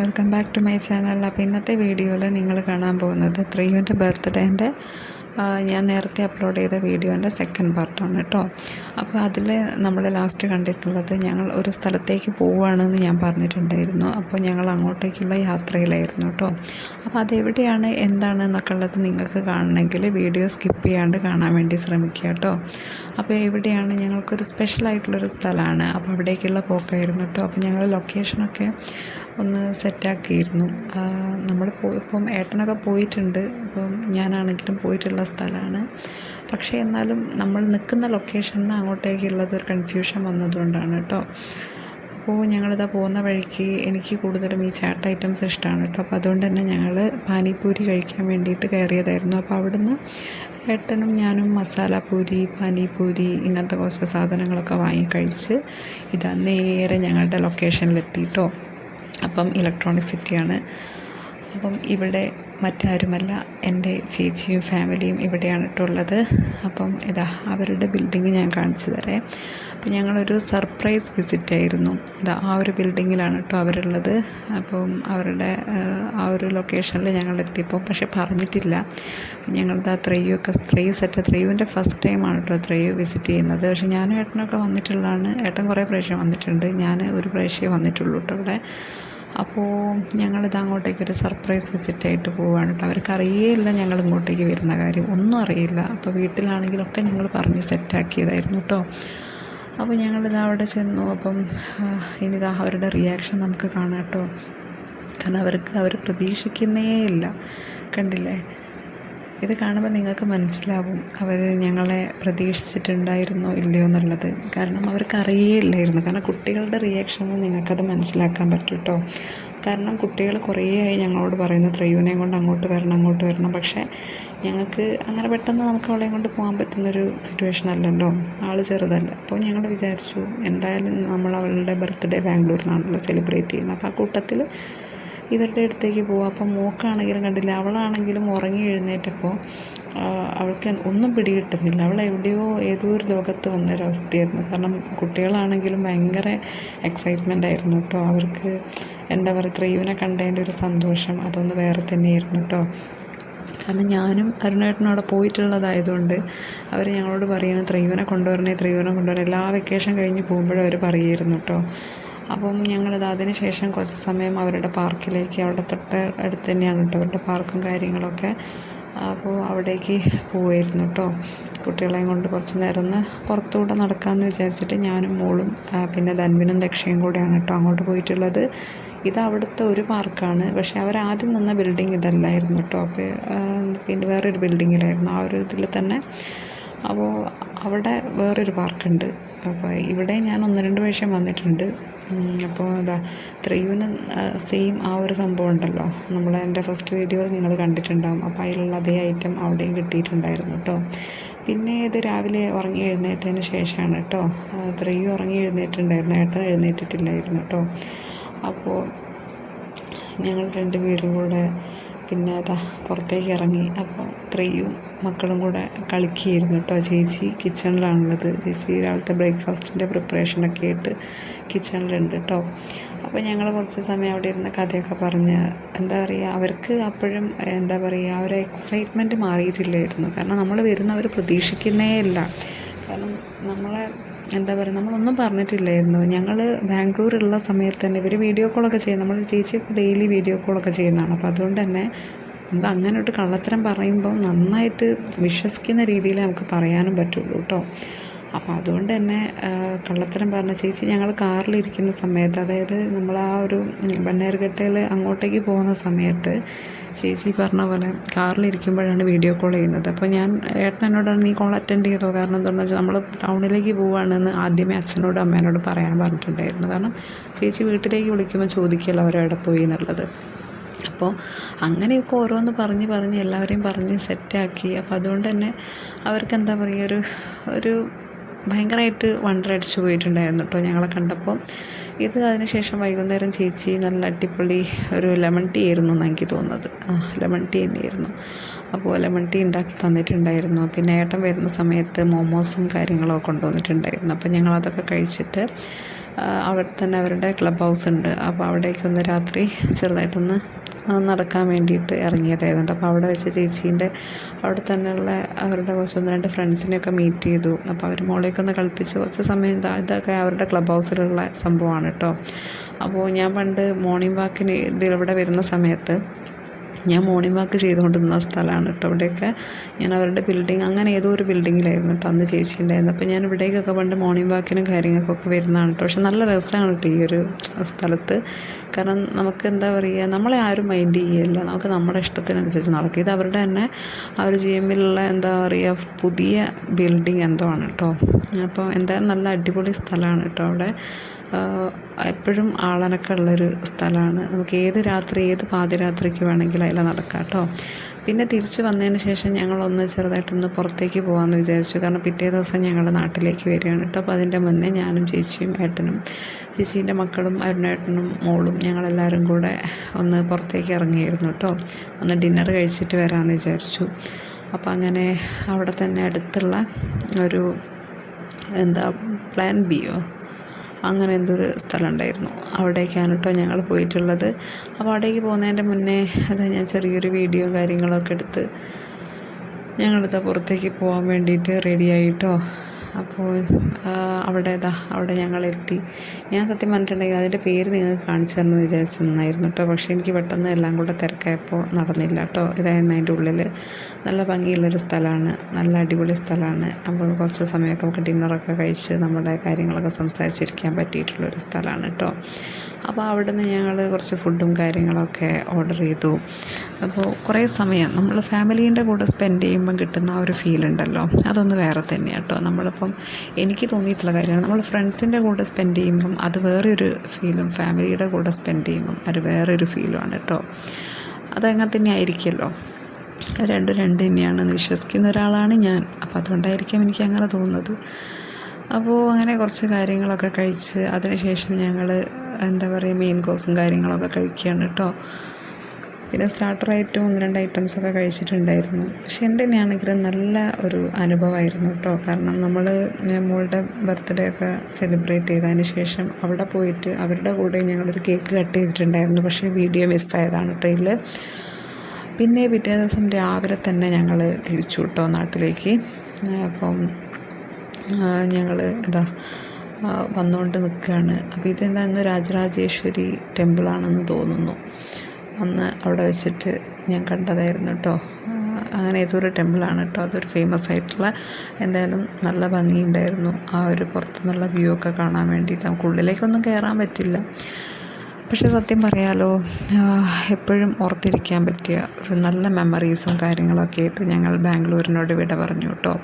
Welcome back to my channel. അപ്പോൾ ഇന്നത്തെ വീഡിയോയിൽ നിങ്ങൾ കാണാൻ പോകുന്നത് ത്രീയുവിന്റെ ബർത്ത്ഡേന്റെ ഞാൻ നേരത്തെ അപ്ലോഡ് ചെയ്ത വീഡിയോന്റെ സെക്കൻഡ് പാർട്ടാണ് കേട്ടോ. അപ്പോൾ അതിൽ നമ്മൾ ലാസ്റ്റ് കണ്ടിട്ടുള്ളത് ഞങ്ങൾ ഒരു സ്ഥലത്തേക്ക് പോവുകയാണെന്ന് ഞാൻ പറഞ്ഞിട്ടുണ്ടായിരുന്നു. അപ്പോൾ ഞങ്ങൾ അങ്ങോട്ടേക്കുള്ള യാത്രയിലായിരുന്നു കേട്ടോ. അപ്പോൾ അതെവിടെയാണ് എന്താണ് എന്നൊക്കെ ഉള്ളത് നിങ്ങൾക്ക് കാണണമെങ്കിൽ വീഡിയോ സ്കിപ്പ് ചെയ്യാണ്ട് കാണാൻ വേണ്ടി ശ്രമിക്കുക കേട്ടോ. അപ്പോൾ എവിടെയാണ് ഞങ്ങൾക്കൊരു സ്പെഷ്യലായിട്ടുള്ളൊരു സ്ഥലമാണ്. അപ്പോൾ അവിടേക്കുള്ള പോക്കായിരുന്നു കേട്ടോ. അപ്പോൾ ഞങ്ങൾ ലൊക്കേഷനൊക്കെ ഒന്ന് സെറ്റാക്കിയിരുന്നു. നമ്മൾ പോയി ഇപ്പം ഏട്ടനൊക്കെ പോയിട്ടുണ്ട്. ഇപ്പം ഞാനാണെങ്കിലും പോയിട്ടുള്ള സ്ഥലമാണ്. പക്ഷേ എന്നാലും നമ്മൾ നിൽക്കുന്ന ലൊക്കേഷനിൽ നിന്ന് അങ്ങോട്ടേക്കുള്ളത് ഒരു കൺഫ്യൂഷൻ വന്നതുകൊണ്ടാണ് കേട്ടോ. അപ്പോൾ ഞങ്ങളിതാ പോകുന്ന വഴിക്ക് എനിക്ക് കൂടുതലും ഈ ചാട്ട് ഐറ്റംസ് ഇഷ്ടമാണ് കേട്ടോ. അപ്പോൾ അതുകൊണ്ട് തന്നെ ഞങ്ങൾ പാനിപ്പൂരി കഴിക്കാൻ വേണ്ടിയിട്ട് കയറിയതായിരുന്നു. അപ്പോൾ അവിടുന്ന് ഏട്ടനും ഞാനും മസാല പൂരി പാനിപ്പൂരി ഇങ്ങനത്തെ കുറച്ച് സാധനങ്ങളൊക്കെ വാങ്ങി കഴിച്ച് ഇതാ നേരെ ഞങ്ങളുടെ ലൊക്കേഷനിലെത്തി ലൊക്കേഷനിലെത്തിയിട്ടോ അപ്പം ഇലക്ട്രോണിക് സിറ്റിയാണ് അപ്പം ഇവിടെ മറ്റാരുമല്ല എന്റെ ചേച്ചിയും ഫാമിലിയും ഇവിടെയാണ് ഇട്ടുള്ളത് അപ്പം ഇതാ അവരുടെ ബിൽഡിങ് ഞാൻ കാണിച്ചു തരാം. അപ്പം ഞങ്ങളൊരു സർപ്രൈസ് വിസിറ്റ് ആയിരുന്നു. ഇതാ ആ ഒരു ബിൽഡിങ്ങിലാണ് കേട്ടോ അവരുള്ളത്. അപ്പം അവരുടെ ആ ഒരു ലൊക്കേഷനിൽ ഞങ്ങൾ എത്തിയപ്പോൾ പക്ഷെ പറഞ്ഞിട്ടില്ല. ഞങ്ങളിതാ ത്രയ്യൊക്കെ ത്രയ്യു സെറ്റ് ത്രയ്യുവിന്റെ ഫസ്റ്റ് ടൈമാണ് കേട്ടോ ത്രയ്യു വിസിറ്റ് ചെയ്യുന്നത്. പക്ഷേ ഞാനും ഏട്ടനൊക്കെ വന്നിട്ടുള്ളതാണ്. ഏട്ടൻ കുറേ പ്രാവശ്യം വന്നിട്ടുണ്ട്. ഞാൻ ഒരു പ്രാവശ്യമേ വന്നിട്ടുള്ളൂ കേട്ടോ ഇവിടെ. അപ്പോൾ ഞങ്ങളിത് അങ്ങോട്ടേക്കൊരു സർപ്രൈസ് വിസിറ്റായിട്ട് പോവുകയാണ് കേട്ടോ അവർക്ക് അറിയേയില്ല ഞങ്ങൾ ഇങ്ങോട്ടേക്ക് വരുന്ന കാര്യം. ഒന്നും അറിയില്ല. അപ്പോൾ വീട്ടിലാണെങ്കിലൊക്കെ ഞങ്ങൾ പറഞ്ഞ് സെറ്റാക്കിയതായിരുന്നു കേട്ടോ അപ്പോൾ ഞങ്ങളിത് അവിടെ ചെന്നു. അപ്പം ഇനിതാ അവരുടെ റിയാക്ഷൻ നമുക്ക് കാണാം കേട്ടോ കാരണം അവർക്ക് അവർ പ്രതീക്ഷിക്കുന്നേ ഇല്ല കണ്ടില്ലേ? ഇത് കാണുമ്പോൾ നിങ്ങൾക്ക് മനസ്സിലാവും അവർ ഞങ്ങളെ പ്രതീക്ഷിച്ചിട്ടുണ്ടായിരുന്നോ ഇല്ലയോ എന്നുള്ളത്. കാരണം അവർക്ക് അറിയേയില്ലായിരുന്നു കാരണം കുട്ടികളുടെ റിയാക്ഷനിൽ നിങ്ങൾക്കത് മനസ്സിലാക്കാൻ പറ്റും കേട്ടോ കാരണം കുട്ടികൾ കുറേ ആയി ഞങ്ങളോട് പറയുന്നു ത്രയൂനെയും കൊണ്ട് അങ്ങോട്ട് വരണം അങ്ങോട്ട് വരണം. പക്ഷേ ഞങ്ങൾക്ക് അങ്ങനെ പെട്ടെന്ന് നമുക്ക് അവളെയും കൊണ്ട് പോകാൻ പറ്റുന്നൊരു സിറ്റുവേഷൻ അല്ലല്ലോ. ആൾ ചെറുതല്ല. അപ്പോൾ ഞങ്ങൾ വിചാരിച്ചു എന്തായാലും നമ്മൾ അവളുടെ ബർത്ത്ഡേ ബാംഗ്ലൂരിൽ നിന്നാണല്ലോ സെലിബ്രേറ്റ് ചെയ്യുന്നത്. അപ്പോൾ ആ കൂട്ടത്തിൽ ഇവരുടെ അടുത്തേക്ക് പോവുക അപ്പം മോക്കാണെങ്കിലും കണ്ടില്ല അവളാണെങ്കിലും ഉറങ്ങി എഴുന്നേറ്റപ്പോൾ അവൾക്ക് ഒന്നും പിടികിട്ടുന്നില്ല. അവൾ എവിടെയോ ഏതോ ഒരു ലോകത്ത് വന്നൊരവസ്ഥയായിരുന്നു. കാരണം കുട്ടികളാണെങ്കിലും ഭയങ്കര എക്സൈറ്റ്മെന്റ് ആയിരുന്നു കേട്ടോ അവർക്ക് എന്താ പറയുക ത്രീവിനെ കണ്ടതിന്റെ ഒരു സന്തോഷം അതൊന്ന് വേറെ തന്നെയായിരുന്നു കേട്ടോ കാരണം ഞാനും അരുണേട്ടനും അവിടെ പോയിട്ടുള്ളതായതുകൊണ്ട് അവർ ഞങ്ങളോട് പറയുന്നത് ത്രീവനെ കൊണ്ടുവരണേ ത്രീവനെ കൊണ്ടുവരണേ. എല്ലാ വെക്കേഷൻ കഴിഞ്ഞ് പോകുമ്പോഴും അവർ പറയുമായിരുന്നു കേട്ടോ അപ്പം ഞങ്ങളത് അതിന് ശേഷം കുറച്ച് സമയം അവരുടെ പാർക്കിലേക്ക് അവിടെ തൊട്ട് അടുത്ത് തന്നെയാണ് കേട്ടോ അവരുടെ പാർക്കും കാര്യങ്ങളൊക്കെ. അപ്പോൾ അവിടേക്ക് പോവായിരുന്നു കേട്ടോ. കുട്ടികളെയും കൊണ്ട് കുറച്ച് നേരം ഒന്ന് പുറത്തുകൂടെ നടക്കാമെന്ന് വിചാരിച്ചിട്ട് ഞാനും മോളും പിന്നെ ധൻവിനും ദക്ഷയും കൂടെയാണ് കേട്ടോ അങ്ങോട്ട് പോയിട്ടുള്ളത്. ഇത് അവിടുത്തെ ഒരു പാർക്കാണ്. പക്ഷേ അവർ ആദ്യം നിന്ന ബിൽഡിംഗ് ഇതല്ലായിരുന്നു കേട്ടോ. അപ്പോൾ പിന്നെ വേറൊരു ബിൽഡിങ്ങിലായിരുന്നു ആ ഒരു ഇതിൽ തന്നെ. അപ്പോൾ അവിടെ വേറൊരു പാർക്കുണ്ട്. അപ്പോൾ ഇവിടെ ഞാൻ ഒന്ന് രണ്ട് പ്രാവശ്യം വന്നിട്ടുണ്ട്. അപ്പോൾ ഇതാ ത്രിയുവിന് സെയിം ആ ഒരു സംഭവം ഉണ്ടല്ലോ. നമ്മൾ എന്റെ ഫസ്റ്റ് വീഡിയോയിൽ നിങ്ങൾ കണ്ടിട്ടുണ്ടാകും അപ്പോൾ അതിലുള്ള അതേ ഐറ്റം അവിടെയും കിട്ടിയിട്ടുണ്ടായിരുന്നു കേട്ടോ പിന്നെ ഇത് രാവിലെ ഉറങ്ങി എഴുന്നേറ്റതിന് ശേഷമാണ് കേട്ടോ ത്രിയു ഉറങ്ങി എഴുന്നേറ്റുണ്ടായിരുന്നു ഏട്ടൻ എഴുന്നേറ്റിട്ടില്ലായിരുന്നു കേട്ടോ അപ്പോൾ ഞങ്ങൾ രണ്ടുപേരും കൂടെ പിന്നെ അതാ പുറത്തേക്ക് ഇറങ്ങി. അപ്പോൾ ത്രീയും മക്കളും കൂടെ കളിക്കുകയായിരുന്നു കേട്ടോ. ചേച്ചി കിച്ചണിലാണുള്ളത്. ചേച്ചി രാവിലത്തെ ബ്രേക്ക്ഫാസ്റ്റിന്റെ പ്രിപ്പറേഷനൊക്കെ ആയിട്ട് കിച്ചണിലുണ്ട് കേട്ടോ. അപ്പോൾ ഞങ്ങൾ കുറച്ച് സമയം അവിടെ ഇരുന്ന് കഥയൊക്കെ പറഞ്ഞ് എന്താ പറയുക അവർക്ക് അപ്പോഴും എന്താ പറയുക ആ ഒരു എക്സൈറ്റ്മെന്റ് മാറിയിട്ടില്ലായിരുന്നു. കാരണം നമ്മൾ വരുന്നവർ പ്രതീക്ഷിക്കുന്നേ ഇല്ല. കാരണം നമ്മളെ എന്താ പറയുക നമ്മളൊന്നും പറഞ്ഞിട്ടില്ലായിരുന്നു. ഞങ്ങൾ ബാംഗ്ലൂരുള്ള സമയത്ത് തന്നെ ഇവർ വീഡിയോ കോളൊക്കെ ചെയ്യും നമ്മൾ ചേച്ചിയൊക്കെ ഡെയിലി വീഡിയോ കോളൊക്കെ ചെയ്യുന്നതാണ്. അപ്പോൾ അതുകൊണ്ട് തന്നെ നമുക്ക് അങ്ങനെ ഒരു കള്ളത്തരം പറയുമ്പോൾ നന്നായിട്ട് വിശ്വസിക്കുന്ന രീതിയിൽ നമുക്ക് പറയാനും പറ്റുള്ളൂ കേട്ടോ അപ്പോൾ അതുകൊണ്ട് തന്നെ കള്ളത്തരം പറഞ്ഞ ചേച്ചി ഞങ്ങൾ കാറിലിരിക്കുന്ന സമയത്ത് അതായത് നമ്മൾ ആ ഒരു ബണ്ണേർഘട്ടയിൽ അങ്ങോട്ടേക്ക് പോകുന്ന സമയത്ത് ചേച്ചി പറഞ്ഞ പോലെ കാറിലിരിക്കുമ്പോഴാണ് വീഡിയോ കോൾ ചെയ്യുന്നത്. അപ്പോൾ ഞാൻ ഏട്ടൻ എന്നോടാണ് നീ കോൾ അറ്റൻഡ് ചെയ്തോ? കാരണം എന്താണെന്ന് വെച്ചാൽ നമ്മൾ ടൗണിലേക്ക് പോവുകയാണെന്ന് ആദ്യമേ അച്ഛനോടും അമ്മേനോടും പറയാൻ പറഞ്ഞിട്ടുണ്ടായിരുന്നു. കാരണം ചേച്ചി വീട്ടിലേക്ക് വിളിക്കുമ്പോൾ ചോദിക്കുകയല്ല അവരെവിടെ പോയി എന്നുള്ളത്? അപ്പോൾ അങ്ങനെയൊക്കെ ഓരോന്ന് പറഞ്ഞ് പറഞ്ഞ് എല്ലാവരെയും പറഞ്ഞ് സെറ്റാക്കി. അപ്പോൾ അതുകൊണ്ട് തന്നെ അവർക്ക് എന്താ പറയുക ഒരു ഒരു ഭയങ്കരമായിട്ട് വണ്ടർ അടിച്ചു പോയിട്ടുണ്ടായിരുന്നു കേട്ടോ ഞങ്ങളെ കണ്ടപ്പോൾ. ഇത് അതിനുശേഷം വൈകുന്നേരം ചേച്ചി നല്ല അടിപൊളി ഒരു ലെമൺ ടീ ആയിരുന്നു എന്നാണ് എനിക്ക് തോന്നുന്നത്. ആ ലെമൺ ടീ തന്നെയായിരുന്നു. അപ്പോൾ ലെമൺ ടീ ഉണ്ടാക്കി തന്നിട്ടുണ്ടായിരുന്നു. പിന്നെ ഏട്ടൻ വരുന്ന സമയത്ത് മോമോസും കാര്യങ്ങളൊക്കെ കൊണ്ടുവന്നിട്ടുണ്ടായിരുന്നു. അപ്പോൾ ഞങ്ങളതൊക്കെ കഴിച്ചിട്ട് അവിടെ തന്നെ അവരുടെ ക്ലബ് ഹൗസ് ഉണ്ട്. അപ്പോൾ അവിടേക്കൊന്ന് രാത്രി ചെറുതായിട്ടൊന്ന് നടക്കാൻ വേണ്ടിയിട്ട് ഇറങ്ങിയതായിരുന്നു. അപ്പോൾ അവിടെ വെച്ച് ചേച്ചീന്റെ അവിടെ തന്നെയുള്ള അവരുടെ കുറച്ച് ഒന്ന് രണ്ട് ഫ്രണ്ട്സിനെയൊക്കെ മീറ്റ് ചെയ്തു. അപ്പോൾ അവർ മോളേക്കൊന്ന് കളിപ്പിച്ച്. കുറച്ച് സമയം ഇതാ ഇതൊക്കെ അവരുടെ ക്ലബ് ഹൗസിലുള്ള സംഭവമാണ് കേട്ടോ. അപ്പോൾ ഞാൻ പണ്ട് മോർണിംഗ് വാക്കിന് ഇതിലിവിടെ വരുന്ന സമയത്ത് ഞാൻ മോർണിംഗ് വാക്ക് ചെയ്തുകൊണ്ടിരുന്ന സ്ഥലമാണ് കേട്ടോ അവിടെയൊക്കെ. ഞാൻ അവരുടെ ബിൽഡിങ് അങ്ങനെ ഏതോ ഒരു ബിൽഡിങ്ങിലായിരുന്നു കേട്ടോ അന്ന് ചേച്ചി ഉണ്ടായിരുന്നത്. അപ്പോൾ ഞാൻ ഇവിടേക്കൊക്കെ പണ്ട് മോർണിംഗ് വാക്കിനും കാര്യങ്ങൾക്കൊക്കെ വരുന്നതാണ് കേട്ടോ. പക്ഷെ നല്ല രസമാണ് കേട്ടോ ഈ ഒരു സ്ഥലത്ത്. കാരണം നമുക്ക് എന്താ പറയുക നമ്മളെ ആരും മൈൻഡ് ചെയ്യില്ല നമുക്ക് നമ്മുടെ ഇഷ്ടത്തിനനുസരിച്ച് നടക്കും. ഇത് അവരുടെ തന്നെ ആ ഒരു ജി എന്താ പറയുക പുതിയ ബിൽഡിങ് എന്തോ ആണ് കേട്ടോ. അപ്പോൾ എന്തായാലും നല്ല അടിപൊളി സ്ഥലമാണ് കേട്ടോ അവിടെ. എപ്പോഴും ആളനക്കമുള്ളൊരു സ്ഥലമാണ്. നമുക്ക് ഏത് രാത്രി ഏത് പാതിരാത്രിക്ക് വേണമെങ്കിലും അതിൽ നടക്കാം കേട്ടോ. പിന്നെ തിരിച്ചു വന്നതിന് ശേഷം ഞങ്ങളൊന്ന് ചെറുതായിട്ടൊന്ന് പുറത്തേക്ക് പോകാമെന്ന് വിചാരിച്ചു. കാരണം പിറ്റേ ദിവസം ഞങ്ങൾ നാട്ടിലേക്ക് വരികയാണ് കേട്ടോ. അപ്പോൾ അതിന്റെ മുന്നേ ഞാനും ചേച്ചിയും ഏട്ടനും ചേച്ചീന്റെ മക്കളും അരുണേട്ടനും മോളും ഞങ്ങളെല്ലാവരും കൂടെ ഒന്ന് പുറത്തേക്ക് ഇറങ്ങിയായിരുന്നു കേട്ടോ. ഒന്ന് ഡിന്നർ കഴിച്ചിട്ട് വരാമെന്ന് വിചാരിച്ചു. അപ്പോൾ അങ്ങനെ അവിടെ തന്നെ അടുത്തുള്ള ഒരു എന്താ പ്ലാൻ ബിയോ? അങ്ങനെ എന്തോ ഒരു സ്ഥലം ഉണ്ടായിരുന്നു അവിടേക്കാണ് കേട്ടോ ഞങ്ങൾ പോയിട്ടുള്ളത്. അപ്പോൾ അവിടേക്ക് പോകുന്നതിന്റെ മുന്നേ അത് ഞാൻ ചെറിയൊരു വീഡിയോയും കാര്യങ്ങളൊക്കെ എടുത്ത് ഞങ്ങളിതാ പുറത്തേക്ക് പോകാൻ വേണ്ടിയിട്ട് റെഡി ആയിട്ടോ അപ്പോൾ അവിടെ ഇതാ അവിടെ ഞങ്ങളെത്തി. ഞാൻ സത്യം പറഞ്ഞിട്ടുണ്ടെങ്കിൽ അതിന്റെ പേര് നിങ്ങൾക്ക് കാണിച്ചു തരണമെന്ന് വിചാരിച്ചു നന്നായിരുന്നു കേട്ടോ. പക്ഷേ എനിക്ക് പെട്ടെന്ന് എല്ലാം കൂടെ തിരക്കായപ്പോൾ നടന്നില്ല കേട്ടോ. ഇതായിരുന്നു അതിന്റെ ഉള്ളിൽ നല്ല ഭംഗിയുള്ളൊരു സ്ഥലമാണ്. നല്ല അടിപൊളി സ്ഥലമാണ്. അപ്പോൾ കുറച്ച് സമയമൊക്കെ നമുക്ക് ഡിന്നറൊക്കെ കഴിച്ച് നമ്മുടെ കാര്യങ്ങളൊക്കെ സംസാരിച്ചിരിക്കാൻ പറ്റിയിട്ടുള്ളൊരു സ്ഥലമാണ് കേട്ടോ. അപ്പോൾ അവിടെ നിന്ന് ഞങ്ങൾ കുറച്ച് ഫുഡും കാര്യങ്ങളൊക്കെ ഓർഡർ ചെയ്തു. അപ്പോൾ കുറേ സമയം നമ്മൾ ഫാമിലീന്റെ കൂടെ സ്പെൻഡ് ചെയ്യുമ്പം കിട്ടുന്ന ആ ഒരു ഫീൽ ഉണ്ടല്ലോ. അതൊന്ന് വേറെ തന്നെയാണ് കേട്ടോ നമ്മളിപ്പം എനിക്ക് തോന്നിയിട്ടുള്ള കാര്യമാണ് നമ്മൾ ഫ്രണ്ട്സിന്റെ കൂടെ സ്പെൻഡ് ചെയ്യുമ്പം അത് വേറൊരു ഫീലും ഫാമിലിയുടെ കൂടെ സ്പെൻഡ് ചെയ്യുമ്പം അത് വേറൊരു ഫീലുമാണ് കേട്ടോ അതങ്ങനെ തന്നെ ആയിരിക്കുമല്ലോ. രണ്ടും രണ്ട് തന്നെയാണെന്ന് വിശ്വസിക്കുന്ന ഒരാളാണ് ഞാൻ. അപ്പോൾ അതുകൊണ്ടായിരിക്കാം എനിക്ക് അങ്ങനെ തോന്നുന്നത്. അപ്പോൾ അങ്ങനെ കുറച്ച് കാര്യങ്ങളൊക്കെ കഴിച്ച് അതിനുശേഷം ഞങ്ങൾ എന്താ പറയുക മെയിൻ കോഴ്സും കാര്യങ്ങളൊക്കെ കഴിക്കുകയാണ് കേട്ടോ. പിന്നെ സ്റ്റാർട്ടറായിട്ട് ഒന്ന് രണ്ട് ഐറ്റംസൊക്കെ കഴിച്ചിട്ടുണ്ടായിരുന്നു. പക്ഷെ എന്തിനാണെങ്കിലും നല്ല ഒരു അനുഭവമായിരുന്നു കേട്ടോ. കാരണം നമ്മൾ മോളുടെ ബർത്ത്ഡേ ഒക്കെ സെലിബ്രേറ്റ് ചെയ്തതിന് ശേഷം അവിടെ പോയിട്ട് അവരുടെ കൂടെ ഞങ്ങളൊരു കേക്ക് കട്ട് ചെയ്തിട്ടുണ്ടായിരുന്നു. പക്ഷേ വീഡിയോ മിസ്സായതാണ് കേട്ടോ ഇതിൽ പിന്നെ പിറ്റേ ദിവസം രാവിലെ തന്നെ ഞങ്ങൾ തിരിച്ചു കേട്ടോ നാട്ടിലേക്ക്. അപ്പം ഞങ്ങൾ എന്താ വന്നുകൊണ്ട് നിൽക്കുകയാണ്. അപ്പോൾ ഇതെന്താ ഇന്ന് രാജരാജേശ്വരി ടെമ്പിളാണെന്ന് തോന്നുന്നു. അന്ന് അവിടെ വെച്ചിട്ട് ഞാൻ കണ്ടതായിരുന്നു കേട്ടോ അങ്ങനെ ഏതോ ഒരു ടെമ്പിളാണ് കേട്ടോ അതൊരു ഫേമസ് ആയിട്ടുള്ള എന്തായാലും നല്ല ഭംഗിയുണ്ടായിരുന്നു. ആ ഒരു പുറത്തുനിന്നുള്ള വ്യൂ ഒക്കെ കാണാൻ വേണ്ടിയിട്ട് നമുക്ക് ഉള്ളിലേക്കൊന്നും കയറാൻ പറ്റില്ല. പക്ഷെ സത്യം പറയാലോ എപ്പോഴും ഓർത്തിരിക്കാൻ പറ്റിയ ഒരു നല്ല മെമ്മറീസും കാര്യങ്ങളൊക്കെ ആയിട്ട് ഞങ്ങൾ ബാംഗ്ലൂരിനോട് വിട പറഞ്ഞു കേട്ടോ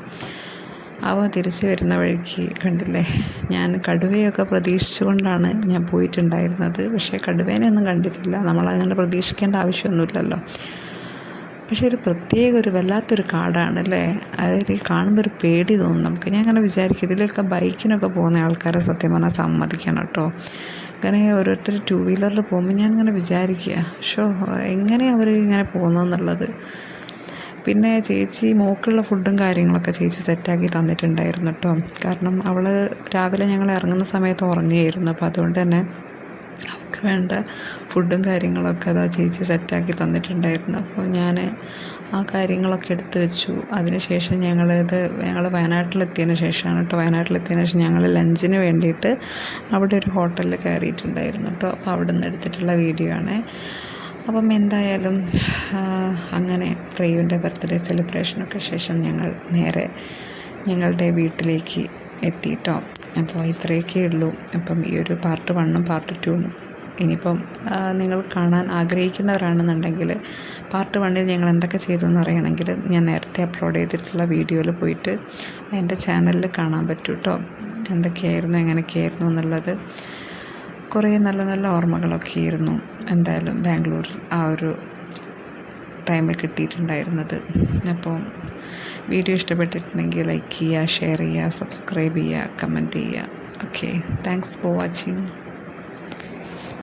അവ തിരിച്ചു വരുന്ന വഴിക്ക് കണ്ടില്ലേ? ഞാൻ കടുവയൊക്കെ പ്രതീക്ഷിച്ചുകൊണ്ടാണ് ഞാൻ പോയിട്ടുണ്ടായിരുന്നത്. പക്ഷേ കടുവേനെയൊന്നും കണ്ടിട്ടില്ല. നമ്മളങ്ങനെ പ്രതീക്ഷിക്കേണ്ട ആവശ്യമൊന്നുമില്ലല്ലോ. പക്ഷേ ഒരു പ്രത്യേക ഒരു വല്ലാത്തൊരു കാടാണ് അല്ലേ അതിൽ കാണുമ്പോൾ ഒരു പേടി തോന്നും നമുക്ക്. ഞാൻ അങ്ങനെ വിചാരിക്കും ഇതിലൊക്കെ ബൈക്കിനൊക്കെ പോകുന്ന ആൾക്കാരെ സത്യം പറഞ്ഞാൽ സമ്മതിക്കണം കേട്ടോ. അങ്ങനെ ഓരോരുത്തർ ടു വീലറിൽ പോകുമ്പോൾ ഞാൻ ഇങ്ങനെ വിചാരിക്കുക ഷോ എങ്ങനെ അവർ ഇങ്ങനെ പോകുന്നതെന്നുള്ളത്? പിന്നെ ചേച്ചി മോക്കുള്ള ഫുഡും കാര്യങ്ങളൊക്കെ ചേച്ചി സെറ്റാക്കി തന്നിട്ടുണ്ടായിരുന്നു കേട്ടോ. കാരണം അവൾ രാവിലെ ഞങ്ങൾ ഇറങ്ങുന്ന സമയത്ത് ഉറങ്ങിയായിരുന്നു. അപ്പോൾ അതുകൊണ്ട് തന്നെ അവൾക്ക് വേണ്ട ഫുഡും കാര്യങ്ങളൊക്കെ അതാ ചേച്ചി സെറ്റാക്കി തന്നിട്ടുണ്ടായിരുന്നു. അപ്പോൾ ഞാൻ ആ കാര്യങ്ങളൊക്കെ എടുത്ത് വെച്ചു. അതിനുശേഷം ഞങ്ങളിത് ഞങ്ങൾ വയനാട്ടിലെത്തിയതിന് ശേഷമാണ് കേട്ടോ. വയനാട്ടിലെത്തിയതിന് ശേഷം ഞങ്ങൾ ലഞ്ചിന് വേണ്ടിയിട്ട് അവിടെ ഒരു ഹോട്ടലിൽ കയറിയിട്ടുണ്ടായിരുന്നു കേട്ടോ. അപ്പോൾ അവിടെ നിന്ന് എടുത്തിട്ടുള്ള വീഡിയോ ആണ്. അപ്പം എന്തായാലും അങ്ങനെ ത്രീവിന്റെ ബർത്ത്ഡേ സെലിബ്രേഷനൊക്കെ ശേഷം ഞങ്ങൾ നേരെ ഞങ്ങളുടെ വീട്ടിലേക്ക് എത്തിയിട്ടോ. അപ്പോൾ ഇത്രയൊക്കെ ഉള്ളൂ. അപ്പം ഈ ഒരു പാർട്ട് വണ്ണും പാർട്ട് ടൂവും ഇനിയിപ്പം നിങ്ങൾ കാണാൻ ആഗ്രഹിക്കുന്നവരാണെന്നുണ്ടെങ്കിൽ പാർട്ട് വണ്ണിൽ ഞങ്ങൾ എന്തൊക്കെ ചെയ്തു എന്ന് അറിയണമെങ്കിൽ ഞാൻ നേരത്തെ അപ്ലോഡ് ചെയ്തിട്ടുള്ള വീഡിയോയിൽ പോയിട്ട് എന്റെ ചാനലിൽ കാണാൻ പറ്റും കേട്ടോ എന്തൊക്കെയായിരുന്നു എങ്ങനെയൊക്കെയായിരുന്നു എന്നുള്ളത് കുറേ നല്ല നല്ല ഓർമ്മകളൊക്കെ ആയിരുന്നു എന്തായാലും ബാംഗ്ലൂർ ആ ഒരു ടൈമിൽ കിട്ടിയിട്ടുണ്ടായിരുന്നത്. അപ്പോൾ വീഡിയോ ഇഷ്ടപ്പെട്ടിട്ടുണ്ടെങ്കിൽ ലൈക്ക് ചെയ്യുക ഷെയർ ചെയ്യുക സബ്സ്ക്രൈബ് ചെയ്യുക കമന്റ് ചെയ്യുക. Okay thanks for watching.